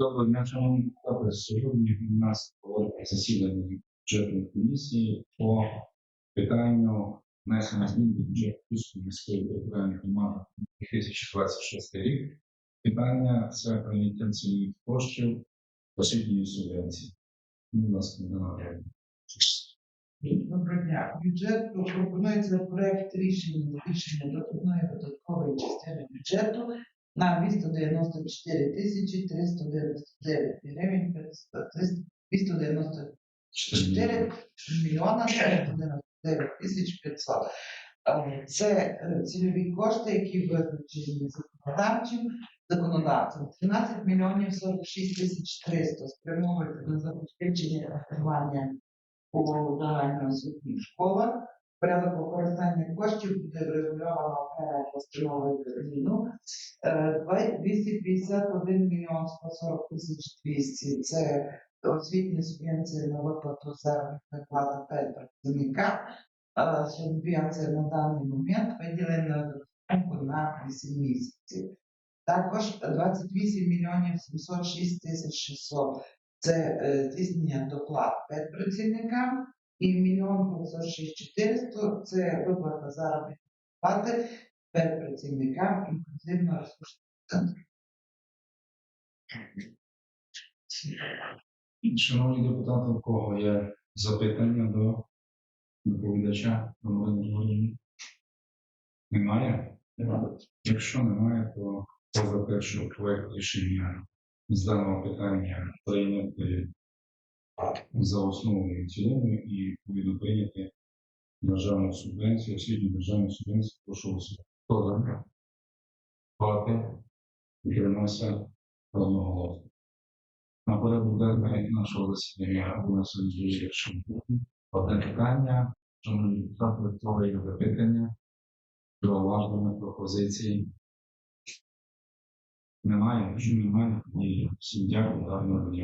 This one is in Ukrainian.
Доброго дня, шановні депутати. Сьогодні у нас засідання бюджетної комісії по питанню внесення змін до бюджету Київської міської територіальної громади 2026 рік. Питання це прийняття цільових коштів освітньої субвенції. Будь ласка, Ірина Доброго дня. Бюджет пропонується проект рішення рішення додаткової частини бюджету на 294 тисячі 399 гривень 294 мільйона 399 тисяч 500. Е, Це цільові кошти, які визначені законодавчим законодавцем. 13 мільйонів 46 тисяч 300 спрямовується на забезпечення фінансування у загальноосвітніх школах. Порядок використання коштів буде врегульовано окремо постановою Кабміну. Е, 251 мільйон 140 тисяч 200 – це освітня субвенція на виплату заробітної плати та працівника. Е, Субвенція на даний момент виділена на 8 місяців. Також 28 мільйонів 706 тисяч 600 це е, здійснення доплат педпрацівникам і мільйон 506 400 це виплата заробітної плати педпрацівникам інклюзивно ресурсного центру. Шановні депутати, у кого є запитання до доповідача Романа Григорівни? Немає? Немає. Якщо немає, то поза першого проект рішення з даного питання прийняти за основу і в цілому і відповідно прийняти державну субвенцію, освітню державну субвенцію, прошу голосувати. Хто за? Проти? Утримався одноголосно. На порядку денний нашого засідання у нас є ще одне питання. Шановні депутати, цього є запитання, зауваження, пропозиції. Немає, якщо немає, тоді всім дякую, гарного дня.